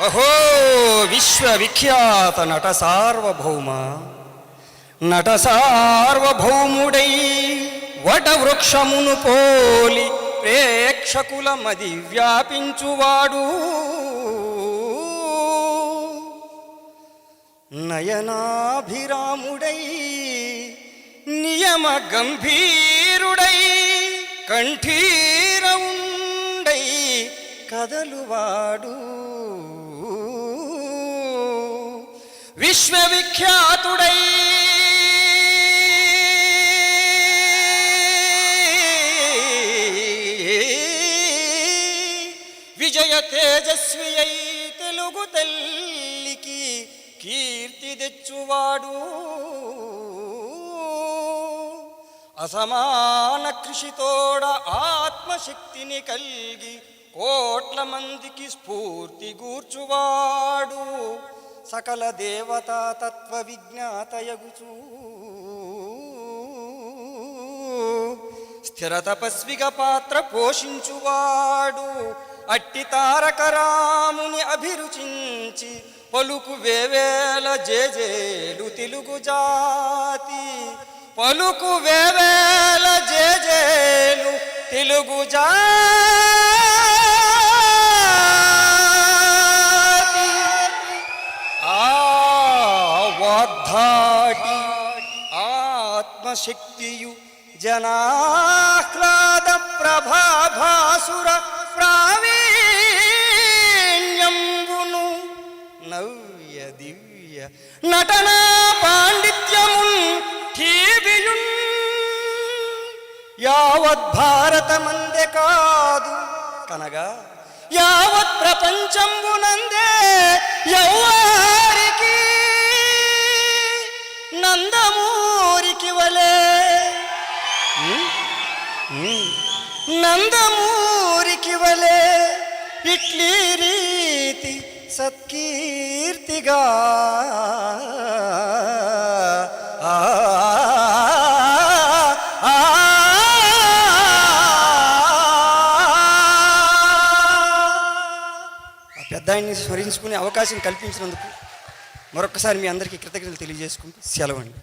అహో విశ్వవిఖ్యాత నట సార్వభౌమ. నట సార్వభౌముడై వటవృక్షమును పోలి ప్రేక్షకుల మది వ్యాపించువాడు. నయనాభిరాముడై నియమ గంభీరుడై కంఠీరవుండై కదలువాడు. విశ్వవిఖ్యాతుడై. విజయ తేజస్వి అయి తెలుగు తల్లికి కీర్తి తెచ్చువాడు. అసమాన కృషితోడ ఆత్మశక్తిని కలిగి కోట్ల మందికి స్ఫూర్తి గూర్చువాడు. సకల దేవతా తత్వ విజ్ఞాతయగుచూ. స్థిర తపస్విగా పాత్ర పోషించువాడు అట్టి తారకరాముని అభిరుచించి పలుకు వేవేల జేజేలు తెలుగు జాతి. పలుకు వేవేల జేజేలు తెలుగు జాతి. వాగ్ధాటి ఆత్మశక్తియు జనాహ్లాద ప్రభాభాసుర ప్రావీణ్యంబును నవ్య దివ్య నటనా పాండిత్యమున్ ఠీబియున్ యావత్ భారతమందే కాదు కనగా యావత్ ప్రపంచంబునందే నందమూరికి వలే ఇట్లీ రీతి సత్కీర్తిగా ఆ, ఆ స్మరించుకునే అవకాశం కల్పించినందుకు మరొకసారి మీ అందరికీ కృతజ్ఞతలు తెలియజేసుకుంటూ సెలవండి